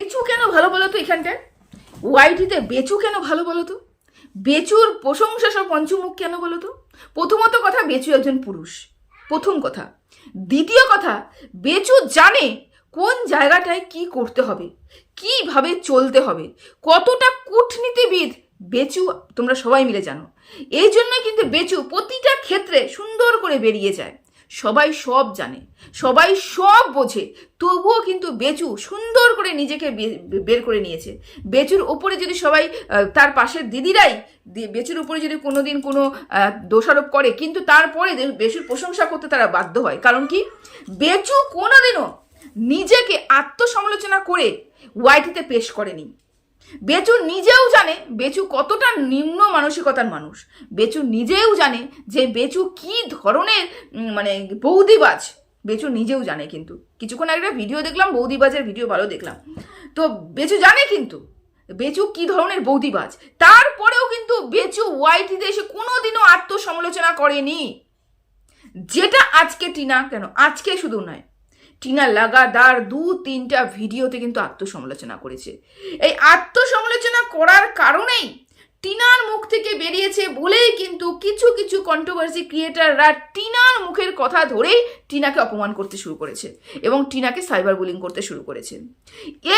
বেচু কেন ভালো বলো তো এখানটায় ওয়াইটিতে বেচু কেন ভালো বলো তো? বেচুর প্রশংসা সব পঞ্চমুখ কেন বলো তো? প্রথমত কথা, বেচু একজন পুরুষ। প্রথম কথা। দ্বিতীয় কথা, বেচু জানে কোন জায়গাটায় কি করতে হবে, কীভাবে চলতে হবে, কতটা কূটনীতিবিদ বেচু তোমরা সবাই মিলে জানো। এই জন্য কিন্তু বেচু প্রতিটা ক্ষেত্রে সুন্দর করে বেরিয়ে যায়। সবাই সব জানে, সবাই সব বোঝে, তবুও কিন্তু বেচু সুন্দর করে নিজেকে বের করে নিয়েছে। বেচুর ওপরে যদি সবাই তার পাশের দিদিরাই বেচুর উপরে যদি কোনোদিন কোনো দোষারোপ করে, কিন্তু তারপরে বেচুর প্রশংসা করতে তারা বাধ্য হয়। কারণ কি? বেচু কোনোদিনও নিজেকে আত্মসমালোচনা করে ওয়াইটিতে পেশ করেনি। বেচু নিজেও জানে বেচু কতটা নিম্ন মানসিকতার মানুষ। বেচু নিজেও জানে যে বেচু কি ধরনের মানে বৌদিবাজ। বেচু নিজেও জানে কিন্তু। কিছুক্ষণ একটা ভিডিও দেখলাম, বৌদিবাজের ভিডিও ভালো দেখলাম। তো বেচু জানে কিন্তু বেচু কি ধরনের বৌদিবাজ। তারপরেও কিন্তু বেচু ওয়াইটিতে এসে কোনোদিনও আত্মসমালোচনা করেনি। যেটা আজকে টিনা, কেন? আজকে শুধু নয়। টিনা লাগাতার দু তিনটা ভিডিওতে কিন্তু আত্মসমালোচনা করেছে। এই আত্মসমালোচনা করার কারণেই টিনার মুখ থেকে বেরিয়েছে বলেই কিন্তু কিছু কিছু কন্ট্রোভার্সি ক্রিয়েটাররা টিনার মুখের কথা ধরেই টিনাকে অপমান করতে শুরু করেছে এবং টিনাকে সাইবার বুলিং করতে শুরু করেছে।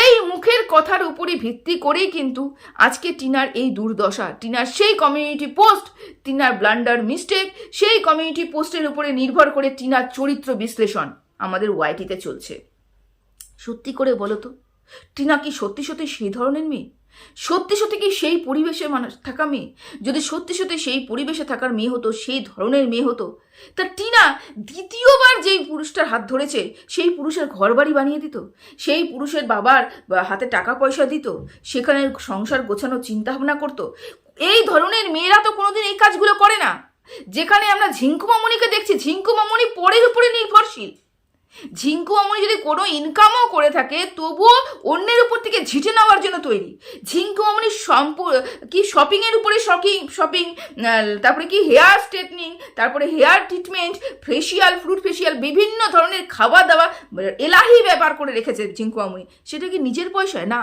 এই মুখের কথার উপরই ভিত্তি করেই কিন্তু আজকে টিনার এই দুর্দশা, টিনার সেই কমিউনিটি পোস্ট টিনার ব্লান্ডার মিস্টেক সেই কমিউনিটি পোস্টের উপরে নির্ভর করে টিনার চরিত্র বিশ্লেষণ। আমাদের ওয়াইটিতে চলছে। সত্যি করে বলো তো, টিনা কি সত্যি সত্যি সেই ধরনের মেয়ে? সত্যি সত্যি কি সেই পরিবেশে মানুষ থাকা মেয়ে? যদি সত্যি সত্যি সেই পরিবেশে থাকার মেয়ে হতো, সেই ধরনের মেয়ে হতো, তা টিনা দ্বিতীয়বার যেই পুরুষটার হাত ধরেছে, সেই পুরুষের ঘর বাড়ি বানিয়ে দিত, সেই পুরুষের বাবার হাতে টাকা পয়সা দিত সেখানে সংসার গোছানোর চিন্তা ভাবনা করতো, এই ধরনের মেয়েরা তো কোনোদিন এই কাজগুলো করে না। যেখানে আমরা ঝিঙ্কু মামনিকে দেখছি ঝিঙ্কু মামনি পরের উপরে নির্ভরশীল। ঝিঙ্কু মামনি যদি কোনো ইনকামও করে থাকে, তবুও অন্যের উপর থেকে ঝিটে নেওয়ার জন্য তৈরি। ঝিঙ্কু মামনি সম্পূ, কি শপিংয়ের উপরে শপিং শপিং তারপরে কি হেয়ার স্ট্রেটনিং তারপরে hair treatment facial fruit facial বিভিন্ন ধরনের খাওয়া দাওয়া এলাহি ব্যাপার করে রেখেছে ঝিঙ্কু মামনি সেটা কি নিজের পয়সায়? না।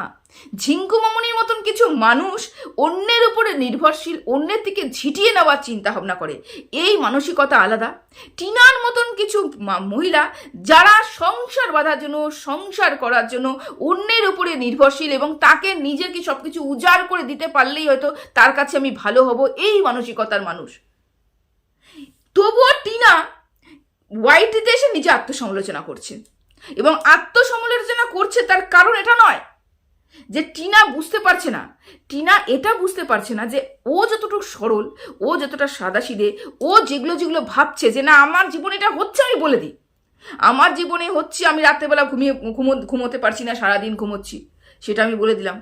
ঝিঙ্কু মামনির মতন কিছু মানুষ অন্যের উপরে নির্ভরশীল, অন্যের দিকে ঝিটিয়ে নেওয়ার চিন্তা ভাবনা করে। এই মানসিকতা আলাদা। টিনার মতন কিছু মহিলা যারা সংসার বাঁধার জন্য, সংসার করার জন্য অন্যের উপরে নির্ভরশীল এবং তাকে নিজেকে সব কিছু উজাড় করে দিতে পারলেই হয়তো তার কাছে আমি ভালো হব, এই মানসিকতার মানুষ। তবুও টিনা ওয়াইটিতে এসে নিজে আত্মসমালোচনা করছে। এবং আত্মসমালোচনা করছে তার কারণ এটা নয়। যে টিনা বুঝতে পারছে না, টিনা এটা বুঝতে পারছে না যে ও যতটুকু সরল, ও যতটা সাদাসিদে ও যেগুলো যেগুলো ভাবছে যে না, আমার জীবনে এটা হচ্ছে আমি বলে দিই। আমার জীবনে হচ্ছে আমি রাত্রেবেলা ঘুমিয়ে, ঘুমো, ঘুমোতে পারছি না, সারাদিন ঘুমোচ্ছি, সেটা আমি বলে দিলাম।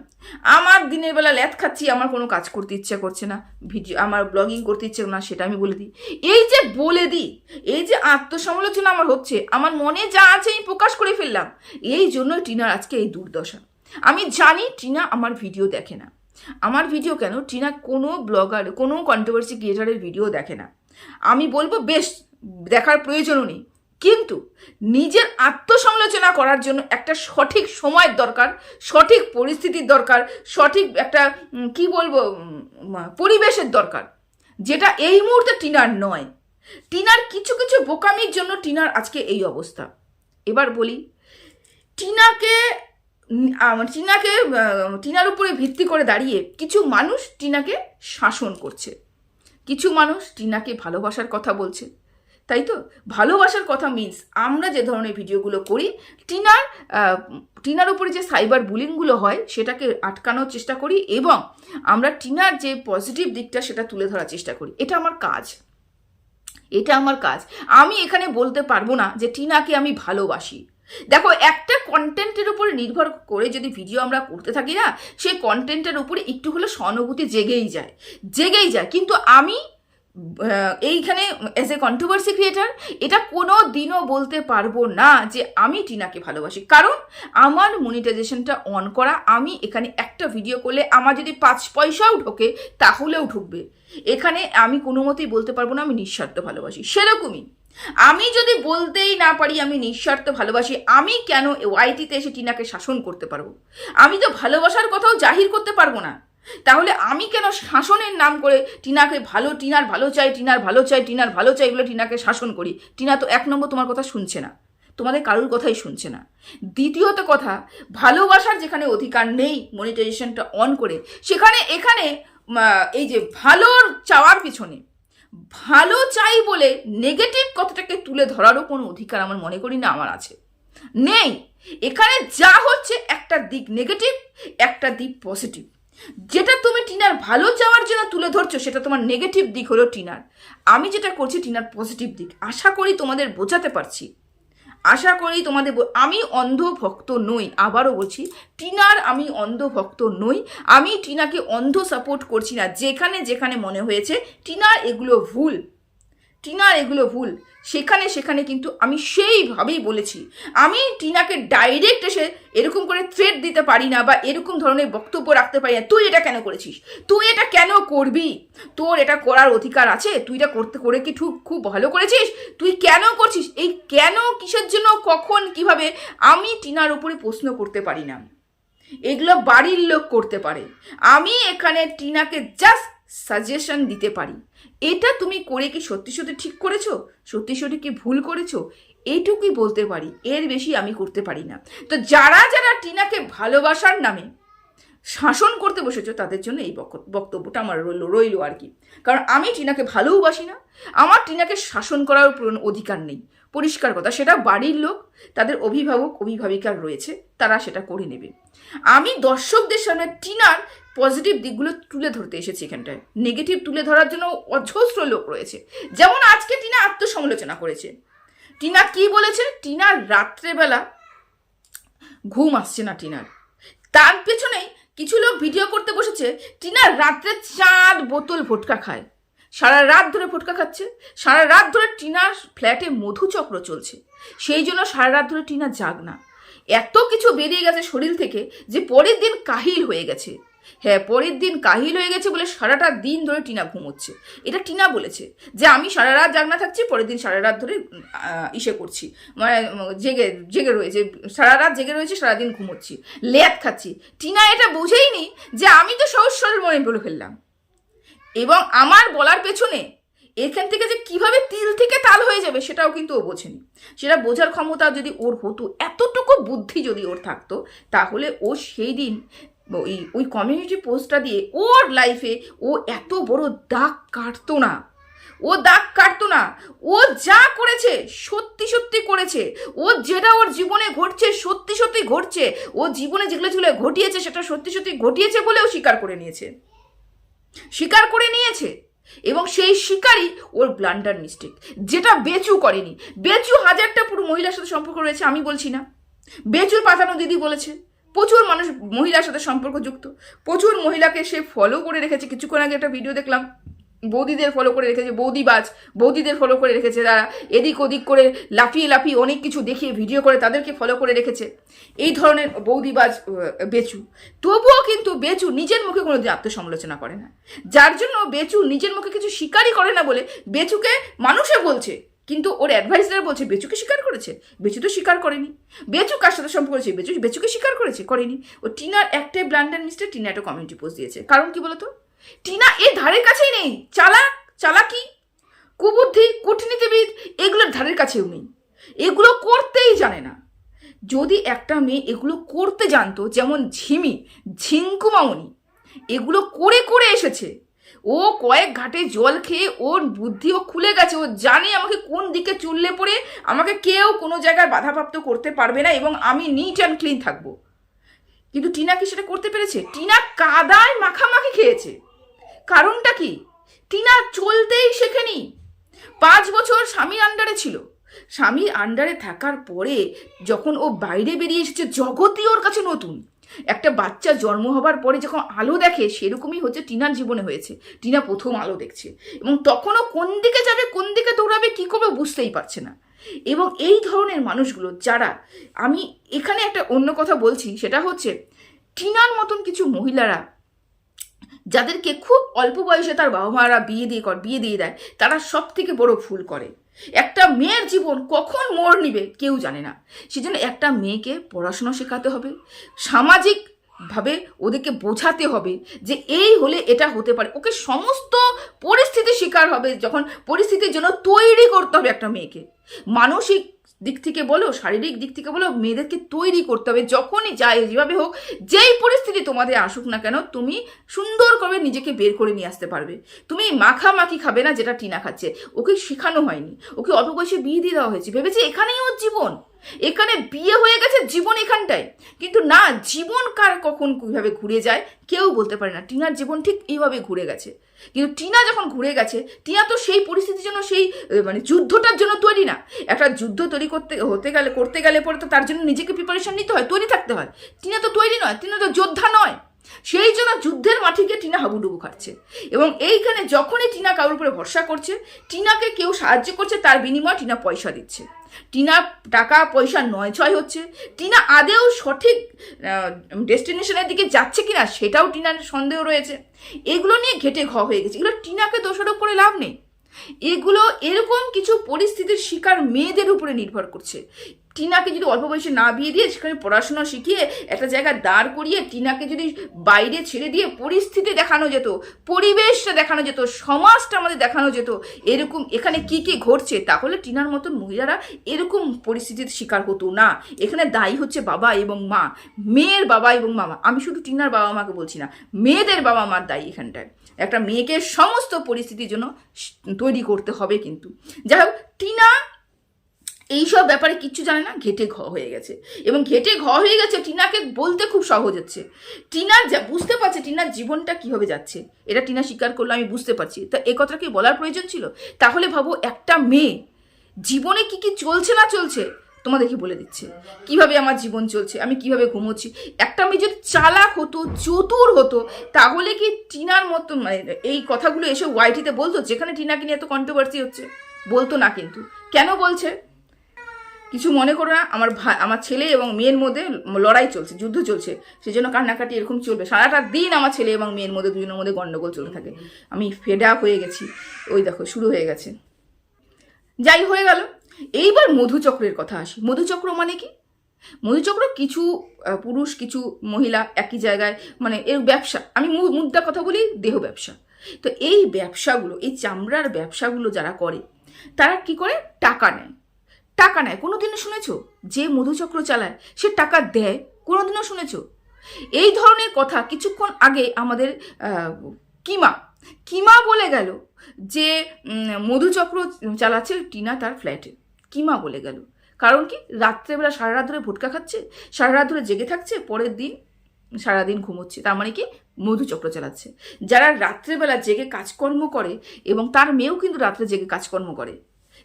আমার দিনের বেলা ল্যাথ খাচ্ছি, আমার কোনো কাজ করতে ইচ্ছা করছে না, ভিডিও, আমার ব্লগিং করতে ইচ্ছে না, সেটা আমি বলে দিই। এই যে বলে দিই, এই যে আত্মসমালোচনা আমার হচ্ছে, আমার মনে যা আছে আমি প্রকাশ করে ফেললাম, এই জন্য টিনার আজকে এই দুর্দশা। আমি জানি টিনা আমার ভিডিও দেখে না। আমার ভিডিও কেন? টিনা কোনো ব্লগার কোনো কন্ট্রোভার্সি ক্রিয়েটারের ভিডিও দেখে না। আমি বলব, বেশ, দেখার প্রয়োজনও নেই। কিন্তু নিজের আত্মসমালোচনা করার জন্য একটা সঠিক সময়ের দরকার, সঠিক পরিস্থিতির দরকার, সঠিক একটা কি বলব পরিবেশের দরকার, যেটা এই মুহূর্তে টিনার নয়। টিনার কিছু কিছু বোকামির জন্য টিনার আজকে এই অবস্থা। এবার বলি, টিনাকে টিনাকে টিনার উপরে ভিত্তি করে দাঁড়িয়ে কিছু মানুষ টিনাকে শাসন করছে। কিছু মানুষ টিনাকে ভালোবাসার কথা বলছে। তাই তো? ভালোবাসার কথা মিন্স আমরা যে ধরনের ভিডিওগুলো করি, টিনার টিনার উপরে যে সাইবার বুলিংগুলো হয়, সেটাকে আটকানোর চেষ্টা করি এবং আমরা টিনার যে পজিটিভ দিকটা সেটা তুলে ধরার চেষ্টা করি। এটা আমার কাজ। এটা আমার কাজ। আমি এখানে বলতে পারব না যে টিনাকে আমি ভালোবাসি। দেখো, একটা কন্টেন্টের উপরে নির্ভর করে যদি ভিডিও আমরা করতে থাকি না, সেই কন্টেন্টের উপরে একটু হলে সহানুভূতি জেগেই যায়। জেগেই যায়। কিন্তু আমি এইখানে অ্যাজ এ কন্ট্রোভার্সি ক্রিয়েটার এটা কোনো দিনও বলতে পারব না যে আমি টিনাকে ভালোবাসি। কারণ আমার মনিটাইজেশনটা অন করা, আমি এখানে একটা ভিডিও করলে আমার যদি পাঁচ পয়সাও ঢোকে, তাহলেও ঢুকবে। এখানে আমি কোনো মতেই বলতে পারব না আমি নিঃস্বার্থ ভালোবাসি। সেরকমই। আমি যদি বলতেই না পারি আমি নিঃস্বার্থ ভালোবাসি, আমি কেন ওয়াইটিতে এসে টিনাকে শাসন করতে পারব? আমি তো ভালোবাসার কথাও জাহির করতে পারব না। তাহলে আমি কেন শাসনের নাম করে টিনাকে ভালো, টিনার ভালো চাই, টিনার ভালো চাই, টিনার ভালো চাই বলে টিনাকে শাসন করি? টিনা তো এক নম্বর তোমার কথা শুনছে না। তোমাদের কারোর কথাই শুনছে না। দ্বিতীয়ত কথা, ভালোবাসার যেখানে অধিকার নেই মনিটাইজেশনটা অন করে, সেখানে, এখানে এই যে ভালোর চাওয়ার পিছনে ভালো চাই বলে নেগেটিভ কথাটাকে তুলে ধরারও কোনো অধিকার আমার মনে করি না, আমার আছে। নেই। এখানে যা হচ্ছে একটা দিক নেগেটিভ একটা দিক পজিটিভ যেটা তুমি টিনার ভালো চাওয়ার জন্য তুলে ধরছো, সেটা তোমার নেগেটিভ দিক হলো টিনার। আমি যেটা করছি, টিনার পজিটিভ দিক। আশা করি তোমাদের বোঝাতে পারছি। আশা করি তোমাদের আমি অন্ধভক্ত নই, আবারও বলছি, টিনার আমি অন্ধভক্ত নই, আমি টিনাকে অন্ধ সাপোর্ট করছি না, যেখানে যেখানে মনে হয়েছে, টিনার এগুলো ভুল। টিনার এগুলো ভুল। সেখানে সেখানে কিন্তু আমি সেইভাবেই বলেছি। আমি টিনাকে ডাইরেক্ট এসে এরকম করে থ্রেড দিতে পারি না বা এরকম ধরনের বক্তব্য রাখতে পারি না। তুই এটা কেন করেছিস? তুই এটা কেন করবি? তোর এটা করার অধিকার আছে? তুই এটা করতে, করে কি খুব খুব ভালো করেছিস? তুই কেন করছিস? এই কেন কিসের জন্য, কখন, কীভাবে? আমি টিনার উপরে প্রশ্ন করতে পারি না। এগুলো বাড়ির লোক করতে পারে। আমি এখানে টিনাকে জাস্ট সাজেশন দিতে পারি। এটা তুমি করে কি সত্যি সত্যি ঠিক করেছ? সত্যি সত্যি কি ভুল করেছ? এইটুকুই বলতে পারি। এর বেশি আমি করতে পারি না। তো যারা যারা টিনাকে ভালোবাসার নামে শাসন করতে বসেছো, তাদের জন্য এই বক্তব্যটা আমার রইল রইল আর কি। কারণ আমি টিনাকে ভালোবাসি না। আমার টিনাকে শাসন করার অধিকার নেই। পরিষ্কার কথা, সেটা বাড়ির লোক, তাদের অভিভাবক, অভিভাবিকার রয়েছে, তারা সেটা করে নেবে। আমি দর্শকদের সামনে টিনার পজিটিভ দিকগুলো তুলে ধরতে এসেছি এখানটায়। নেগেটিভ তুলে ধরার জন্য অজস্র লোক রয়েছে। যেমন আজকে টিনা আত্মসমালোচনা করেছে। টিনা কি বলেছে? টিনা রাত্রেবেলা ঘুম আসছে না টিনার। তার পেছনেই কিছু লোক ভিডিও করতে বসেছে। টিনা রাত্রে চার বোতল ভোটকা খায়। সারা রাত ধরে ফুটকা খাচ্ছে, সারা রাত ধরে টিনার ফ্ল্যাটে মধুচক্র চলছে। সেই জন্য সারা রাত ধরে টিনা জাগ না। এত কিছু বেরিয়ে গেছে শরীর থেকে যে পরের দিন কাহিল হয়ে গেছে। হ্যাঁ পরের দিন কাহিল হয়ে গেছে বলে সারাটা দিন ধরে টিনা ঘুমোচ্ছে। এটা টিনা বলেছে যে, আমি সারা রাত জাগনা থাকছি, পরের দিন সারা রাত ধরে ইসে করছি। মানে জেগে জেগে রয়েছে, সারা রাত জেগে রয়েছে সারাদিন ঘুমোচ্ছি। লেয়াত খাচ্ছি। টিনা এটা বুঝেইনি যে, আমি তো সহজ সরল মনে বলে ফেললাম। এবং আমার বলার পেছনে এখান থেকে যে কীভাবে তিল থেকে তাল হয়ে যাবে সেটাও কিন্তু ও বোঝেনি। সেটা বোঝার ক্ষমতা যদি ওর হতো, এতটুকু বুদ্ধি যদি ওর থাকতো, তাহলে ও সেই দিন ওই ওই কমিউনিটি পোস্টটা দিয়ে ওর লাইফে ও এত বড় দাগ কাটতো না। ও দাগ কাটতো না। ও যা করেছে সত্যি সত্যি করেছে। ও যেটা ওর জীবনে ঘটছে সত্যি সত্যি ঘটছে। ও জীবনে যেগুলো যেগুলো ঘটিয়েছে, সেটা সত্যি সত্যি ঘটিয়েছে বলেও স্বীকার করে নিয়েছে। স্বীকার করে নিয়েছে। এবং সেই শিকারই ওর ব্লান্ডার মিস্টেক যেটা বেচু করেনি। বেচু হাজারটা পুরো মহিলার সাথে সম্পর্ক রয়েছে, আমি বলছি না। বেচুর পাতানো দিদি বলেছে, প্রচুর মানুষ মহিলার সাথে সম্পর্ক যুক্ত প্রচুর মহিলাকে সে ফলো করে রেখেছে। কিছুক্ষণ আগে একটা ভিডিও দেখলাম। বৌদিদের ফলো করে রেখেছে বৌদিবাজ। বৌদিদের ফলো করে রেখেছে তারা। এদিক ওদিক করে লাফিয়ে লাফিয়ে অনেক কিছু দেখিয়ে ভিডিও করে তাদেরকে ফলো করে রেখেছে। এই ধরনের বৌদিবাজ বেচু। তবুও কিন্তু বেচু নিজের মুখে কোনো কোনোদিন আত্মসমালোচনা করে না। যার জন্য বেচু নিজের মুখে কিছু স্বীকারই করে না বলে বেচুকে মানুষে বলছে। কিন্তু ওর অ্যাডভাইসার বলছে, বেচুকে স্বীকার করেছে? বেচু তো স্বীকার করেনি। বেচু কার সাথে সম্পর্ক করেছে? বেচু, বেচুকে স্বীকার করেছে? করেনি। ও টিনার একটাই ব্লান্ডার মিস্টার টিনা একটা কমিউনিটি পোস্ট দিয়েছে। কারণ কি বলতো? টিনা এ ধারের কাছেই নেই। চালাক, চালাকি, কুবুদ্ধি, কূটনীতিবিদ এগুলোর ধারের কাছেও নেই। এগুলো করতেই জানে না। যদি একটা মেয়ে এগুলো করতে জানতো, যেমন ঝিমি, ঝিঙ্কু মামনি, এগুলো করে করে এসেছে। ও কয়েক ঘাটে জল খেয়ে ওর বুদ্ধিও খুলে গেছে। ও জানে আমাকে কোন দিকে চুললে পড়ে, আমাকে কেউ কোনো জায়গায় বাধাপ্রাপ্ত করতে পারবে না এবং আমি নিট অ্যান্ড ক্লিন থাকব। কিন্তু টিনা কি সেটা করতে পেরেছে? টিনা কাদায় মাখামাখি খেয়েছে। কারণটা কি? টিনা চলতেই শেখেনি। পাঁচ বছর স্বামীর আন্ডারে ছিল। স্বামীর আন্ডারে থাকার পরে যখন ও বাইরে বেরিয়ে এসেছে, জগতই ওর কাছে নতুন। একটা বাচ্চা জন্ম হবার পরে যখন আলো দেখে, সেরকমই হচ্ছে টিনার জীবনে হয়েছে। টিনা প্রথম আলো দেখছে এবং তখনও কোন দিকে যাবে, কোন দিকে দৌড়াবে, কী করবে বুঝতেই পারছে না। এবং এই ধরনের মানুষগুলো যারা, আমি এখানে একটা অন্য কথা বলছি, সেটা হচ্ছে টিনার মতন কিছু মহিলারা যাদেরকে খুব অল্প বয়সে তার বাবা মারা বিয়ে দিয়ে কর, বিয়ে দিয়ে দেয়, তারা সব থেকে বড় ভুল করে। একটা মেয়ের জীবন কখন মোড় নিবে কেউ জানে না। সেজন্য একটা মেয়েকে পড়াশুনো শেখাতে হবে সামাজিক ভাবে ওদেরকে বোঝাতে হবে যে এই হলে এটা হতে পারে। ওকে সমস্ত পরিস্থিতি শিকার হবে যখন পরিস্থিতির জন্য তৈরি করতে হবে একটা মেয়েকে। মানসিক দিক থেকে বলো, শারীরিক দিক থেকে বলো, মেয়েদেরকে তৈরি করতে হবে, যখনই যায় যেভাবে হোক, যেই পরিস্থিতি তোমাদের আসুক না কেন, তুমি সুন্দর করে নিজেকে বের করে নিয়ে আসতে পারবে। তুমি মাখামাখি খাবে না যেটা টিনা খাচ্ছে। ওকে শেখানো হয়নি। ওকে অল্প বয়সে বিয়ে দিয়ে দেওয়া হয়েছে। ভেবেছে এখানেই ওর জীবন। এখানে বিয়ে হয়ে গেছে জীবন এখানটায়। কিন্তু না, জীবন কার কখন কীভাবে ঘুরে যায়, কেউ বলতে পারে না। টিনার জীবন ঠিক এইভাবে ঘুরে গেছে। কিন্তু টিনা যখন ঘুরে গেছে, টিনা তো সেই পরিস্থিতির জন্য সেই মানে যুদ্ধটার জন্য তৈরি না। একটা যুদ্ধ তৈরি করতে, হতে গেলে, করতে গেলে পরে তো তার জন্য নিজেকে প্রিপারেশন নিতে হয়, তৈরি থাকতে হয়। টিনা তো তৈরি নয়, টিনা তো যোদ্ধা নয়। সেই জন্য যুদ্ধের মাটিকে টিনা হাবুডুবু খাচ্ছে এবং এইখানে যখনই টিনা কারোর উপরে ভরসা করছে, টিনাকে কেউ সাহায্য করছে, তার বিনিময়ে টিনা পয়সা দিচ্ছে। টিনা টাকা, পয়সা নয় ছয় হচ্ছে, টিনা আদেও সঠিক ডেস্টিনেশনের দিকে যাচ্ছে কিনা সেটাও টিনার সন্দেহ রয়েছে। এগুলো নিয়ে ঘেটে ঘ হয়ে গেছে। এগুলো টিনাকে দোষারোপ করে লাভ নেই। এগুলো এরকম কিছু পরিস্থিতির শিকার মেয়েদের উপরে নির্ভর করছে। টিনাকে যদি অল্প বয়সে না বিয়ে দিয়ে সেখানে পড়াশোনা শিখিয়ে একটা জায়গায় দাঁড় করিয়ে টিনাকে যদি বাইরে ছেড়ে দিয়ে পরিস্থিতি দেখানো যেত, পরিবেশটা দেখানো যেত, সমাজটা আমাদের দেখানো যেত, এরকম এখানে কি কি ঘটছে, তাহলে টিনার মতন মহিলারা এরকম পরিস্থিতির শিকার হতো না। এখানে দায়ী হচ্ছে বাবা এবং মা, মেয়ের বাবা এবং মামা। আমি শুধু টিনার বাবা মাকে বলছি না, মেয়েদের বাবা মার দায়ী এখানটায়। একটা মেয়েকে সমস্ত পরিস্থিতির জন্য তৈরি করতে হবে কিন্তু। যাই হোক, টিনা এইসব ব্যাপারে কিচ্ছু জানে না, ঘেটে ঘ হয়ে গেছে। এবং ঘেটে ঘ হয়ে গেছে টিনাকে বলতে খুব সহজ হচ্ছে। টিনা যা, বুঝতে পারছে টিনার জীবনটা কীভাবে যাচ্ছে। এটা টিনা স্বীকার করল, আমি বুঝতে পারছি। তা এ কথা কি বলার প্রয়োজন ছিল? তাহলে ভাবো একটা মেয়ে, জীবনে কি কি চলছে না চলছে তোমাদেরকে বলে দিচ্ছে। কীভাবে আমার জীবন চলছে, আমি কীভাবে ঘুমোচ্ছি? একটা মেয়ে যদি চালাক হতো, চতুর হতো, তাহলে কি টিনার মতো মানে এই কথাগুলো এসে ওয়াইটিতে বলতো? যেখানে টিনাকে নিয়ে এত কন্ট্রোভার্সি হচ্ছে, বলতো না কিন্তু। কেন বলছে? কিছু মনে করো না, আমার ভাই আমার ছেলে এবং মেয়ের মধ্যে লড়াই চলছে, যুদ্ধ চলছে। সেই জন্য কান্নাকাটি এরকম চলবে। সারাটা দিন আমার ছেলে এবং মেয়ের মধ্যে, দুজনের মধ্যে গন্ডগোল চলতে থাকে। আমি ফেড আপ হয়ে গেছি। ওই দেখো, শুরু হয়ে গেছে। যাই, হয়ে গেল। এইবার মধুচক্রের কথা আসি। মধুচক্র মানে কি? মধুচক্র কিছু পুরুষ, কিছু মহিলা একই জায়গায় মানে এর ব্যবসা। আমি মুদ্রা কথা বলি, দেহ ব্যবসা। তো এই ব্যবসাগুলো, এই চামড়ার ব্যবসাগুলো যারা করে, তারা কি করে? টাকা নেয়। টাকা নেয়। কোনোদিনও শুনেছ? যে মধুচক্র চালায়, সে টাকা দেয়। কোনোদিনও শুনেছ? এই ধরনের কথা কিছুক্ষণ আগে আমাদের কিমা কিমা বলে গেল যে মধুচক্র চালাচ্ছে টিনা তার ফ্ল্যাটে। কিমা বলে গেল। কারণ কি? রাত্রেবেলা সারা রাত ধরে ভোটকা খাচ্ছে, সারা রাত ধরে জেগে থাকছে, পরের দিন সারাদিন ঘুমোচ্ছে। তার মানে কি? মধুচক্র চালাচ্ছে। যারা রাত্রেবেলা জেগে কাজকর্ম করে এবং তার মেয়েও কিন্তু রাত্রে জেগে কাজকর্ম করে।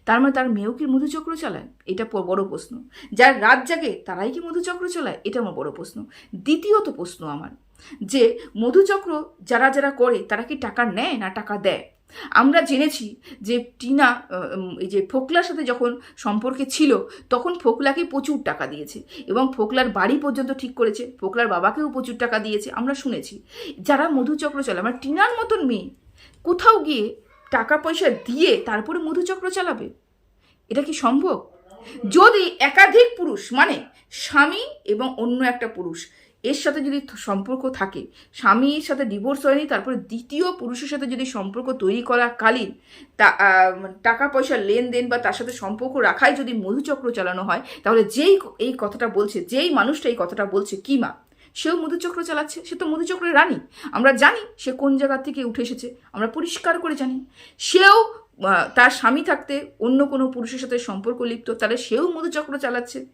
তার মানে তার মেয়েও কি মধুচক্র চালায়? এটা বড় প্রশ্ন। যারা রাত জাগে তারাই কি মধুচক্র চালায়? এটা আমার বড় প্রশ্ন। দ্বিতীয়ত প্রশ্ন আমার যে মধুচক্র যারা যারা করে তারা কি টাকা নেয় না টাকা দেয়? আমরা জেনেছি যে টিনা এই যে ফোকলার সাথে যখন সম্পর্কে ছিল, তখন ফোকলাকে প্রচুর টাকা দিয়েছে এবং ফোকলার বাড়ি পর্যন্ত ঠিক করেছে। ফোকলার বাবাকেও প্রচুর টাকা দিয়েছে, আমরা শুনেছি। যারা মধুচক্র চালায় মানে টিনার মতন মেয়ে, কোথাও গিয়ে টাকা পয়সা দিয়ে তারপরে মধুচক্র চালাবে? এটা কি সম্ভব? যদি একাধিক পুরুষ মানে স্বামী এবং অন্য একটা পুরুষ এর সাথে যদি সম্পর্ক থাকে, স্বামীর সাথে ডিভোর্স হয়নি, তারপরে দ্বিতীয় পুরুষের সাথে যদি সম্পর্ক তৈরি করাকালীন, তা টাকা পয়সার লেনদেন বা তার সাথে সম্পর্ক রাখাই যদি মধুচক্র চালানো হয়, তাহলে যেই এই কথাটা বলছে, যেই মানুষটা এই কথাটা বলছে কি মা? সেও মধুচক্র চালাচ্ছে, সে তো মধুচক্রের রানী। আমরা জানি সে কোন জায়গা থেকে উঠে এসেছে, আমরা পরিষ্কার করে জানি। সেও তার স্বামী থাকতে অন্য কোনো পুরুষের সাথে সম্পর্ক লিপ্ত, তাহলে সেও মধুচক্র চালাচ্ছে।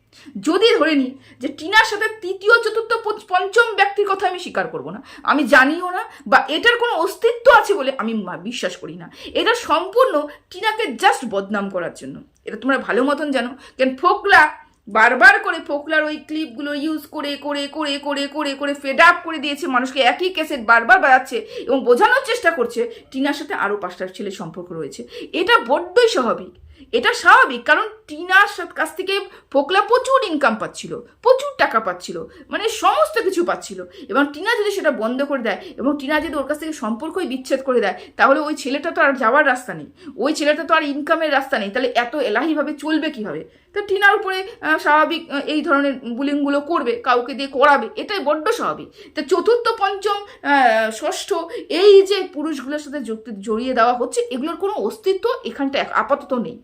যদি ধরে নিই যে টিনার সাথে তৃতীয়, চতুর্থ পঞ্চ- পঞ্চম ব্যক্তির কথা আমি স্বীকার করব না, আমি জানিও না বা এটার কোনো অস্তিত্ব আছে বলে আমি বিশ্বাস করি না। এটা সম্পূর্ণ টিনাকে জাস্ট বদনাম করার জন্য। এটা তোমরা ভালো মতন জানো। কেন ফোকলা বারবার করে ফোকলার ওই ক্লিপগুলো ইউজ করে করে করে করে করে করে ফেড আপ করে দিয়েছে, মানুষকে একই ক্যাসেট বারবার বাজাচ্ছে এবং বোঝানোর চেষ্টা করছে, টিনার সাথে আরও পাঁচটা ছেলে সম্পর্ক রয়েছে। এটা বড্ডই স্বাভাবিক। এটা স্বাভাবিক কারণ টিনার কাছ থেকে ফোকলা প্রচুর ইনকাম পাচ্ছিল, প্রচুর টাকা পাচ্ছিল মানে সমস্ত কিছু পাচ্ছিল। এবং টিনা যদি সেটা বন্ধ করে দেয় এবং টিনা যদি ওর কাছ থেকে সম্পর্কই বিচ্ছেদ করে দেয়, তাহলে ওই ছেলেটা তো আর যাওয়ার রাস্তা নেই। ওই ছেলেটা তো আর ইনকামের রাস্তা নেই। তাহলে এত এলাহিভাবে চলবে কীভাবে? তো টিনার উপরে স্বাভাবিক এই ধরনের বুলিংগুলো করবে, কাউকে দিয়ে করাবে, এটাই বড্ড স্বাভাবিক। তা চতুর্থ, পঞ্চম ষষ্ঠ, এই যে পুরুষগুলোর সাথে যুক্তি জড়িয়ে দেওয়া হচ্ছে, এগুলোর কোনো অস্তিত্ব এখানটা আপাতত নেই।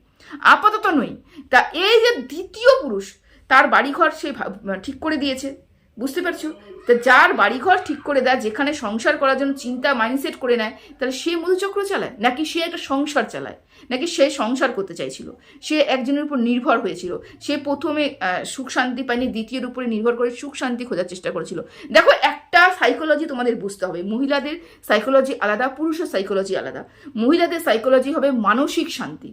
আপাতত নই। তা এই যে দ্বিতীয় পুরুষ, তার বাড়িঘর সে ঠিক করে দিয়েছে। বুঝতে পারছ? তা যার বাড়িঘর ঠিক করে দেয়, যেখানে সংসার করার জন্য চিন্তা মাইন্ডসেট করে নেয়, তাহলে সে মধুচক্র চালায়? নাকি সে একটা সংসার চালায়? নাকি সে সংসার করতে চাইছিল? সে একজনের উপর নির্ভর হয়েছিল। সে প্রথমে সুখ শান্তি পায়নি, দ্বিতীয়ের উপরে নির্ভর করে সুখ শান্তি খোঁজার চেষ্টা করেছিল। দেখো, একটা সাইকোলজি তোমাদের বুঝতে হবে। মহিলাদের সাইকোলজি আলাদা, পুরুষের সাইকোলজি আলাদা। মহিলাদের সাইকোলজি হবে মানসিক শান্তি।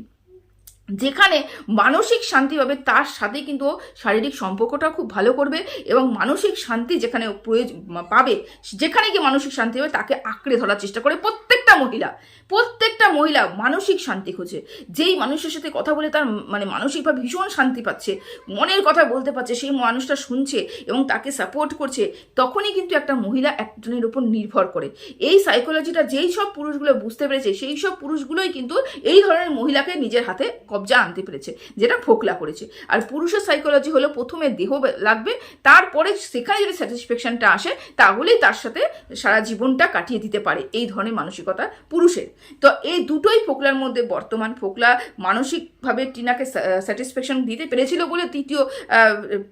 যেখানে মানসিক শান্তি পাবে, তার সাথে কিন্তু শারীরিক সম্পর্কটা খুব ভালো করবে এবং মানসিক শান্তি যেখানে প্রয়োজন পাবে, যেখানে গিয়ে মানসিক শান্তি পাবে, তাকে আঁকড়ে ধরার চেষ্টা করে প্রত্যেকটা মহিলা প্রত্যেকটা মহিলা মানসিক শান্তি খোঁজে। যেই মানুষের সাথে কথা বলে তার মানে মানসিকভাবে ভীষণ শান্তি পাচ্ছে, মনের কথা বলতে পারছে, সেই মানুষটা শুনছে এবং তাকে সাপোর্ট করছে, তখনই কিন্তু একটা মহিলা একজনের উপর নির্ভর করে। এই সাইকোলজিটা যেই সব পুরুষগুলো বুঝতে পেরেছে, সেই সব পুরুষগুলোই কিন্তু এই ধরনের মহিলাকে নিজের হাতে কবজা আনতে পেরেছে, যেটা ফোকলা করেছে। আর পুরুষের সাইকোলজি হলো প্রথমে দেহ লাগবে, তারপরে সেখানে যদি স্যাটিসফ্যাকশনটা আসে, তাহলেই তার সাথে সারা জীবনটা কাটিয়ে দিতে পারে। এই ধরনের মানসিকতা পুরুষের। তো এই দুটোই ফোকলার মধ্যে বর্তমান ফোকলা মানসিকভাবে টিনাকে স্যাটিসফ্যাকশন দিতে পেরেছিল বলে তৃতীয়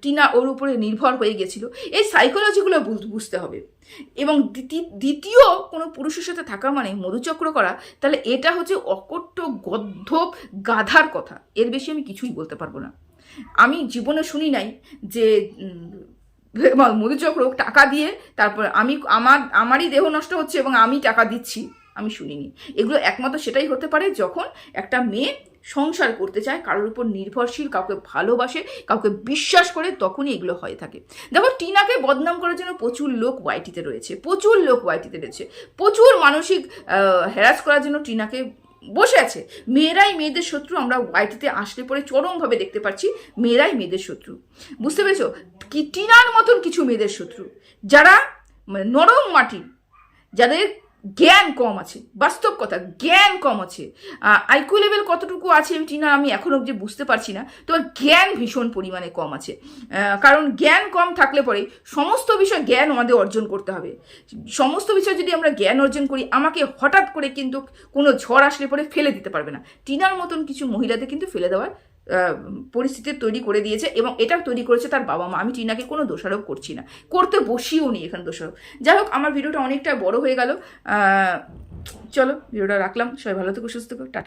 টিনা ওর উপরে নির্ভর হয়ে গেছিল। এই সাইকোলজিগুলো বুঝতে হবে। এবং দ্বিতি- দ্বিতীয় কোনো পুরুষের সাথে থাকা মানে মধুচক্র করা, তাহলে এটা হচ্ছে অকট্য গদ্ধ, গাধার কথা। এর বেশি আমি কিছুই বলতে পারব না। আমি জীবনে শুনি নাই যে মধুচক্র টাকা দিয়ে তারপর আমি, আমার, আমারই দেহ নষ্ট হচ্ছে এবং আমি টাকা দিচ্ছি। আমি শুনিনি। এগুলো একমাত্র সেটাই হতে পারে যখন একটা মেয়ে সংসার করতে চায়, কারোর উপর নির্ভরশীল, কাউকে ভালোবাসে, কাউকে বিশ্বাস করে, তখনই এগুলো হয়ে থাকে। দেখো, টিনাকে বদনাম করার জন্য প্রচুর লোক ওয়াইটিতে রয়েছে, প্রচুর লোক ওয়াইটিতে রয়েছে, প্রচুর মানসিক হ্যারাস করার জন্য টিনাকে বসে আছে। মেয়েরাই মেয়েদের শত্রু, আমরা ওয়াইটিতে আসলে পরে চরমভাবে দেখতে পাচ্ছি, মেয়েরাই মেয়েদের শত্রু। বুঝতে পেরেছ? কি টিনার মতন কিছু মেয়েদের শত্রু, যারা মানে নরম মাটি যাদের জ্ঞান কম আছে, বাস্তব কথা, জ্ঞান কম আছে। আইকু লেভেল কতটুকু আছে টিনা, আমি এখন অব্দি বুঝতে পারছি না, তোমার জ্ঞান ভীষণ পরিমাণে কম আছে। কারণ জ্ঞান কম থাকলে পরে সমস্ত বিষয় জ্ঞান আমাদের অর্জন করতে হবে। সমস্ত বিষয় যদি আমরা জ্ঞান অর্জন করি, আমাকে হঠাৎ করে কিন্তু কোনো ঝড় আসলে পরে ফেলে দিতে পারবে না। টিনার মতন কিছু মহিলাদের কিন্তু ফেলে দেওয়ার পরিস্থিতি তৈরি করে দিয়েছে এবং এটা তৈরি করেছে তার বাবা মা। আমি টিনাকে কোনো দোষারোপ করছি না। করতে বসিও নি এখানে দোষারোপ। যাই হোক, আমার ভিডিওটা অনেকটা বড় হয়ে গেল। চলো, ভিডিওটা রাখলাম। সবাই ভালো থেকো, সুস্থ থেকো, টাটা।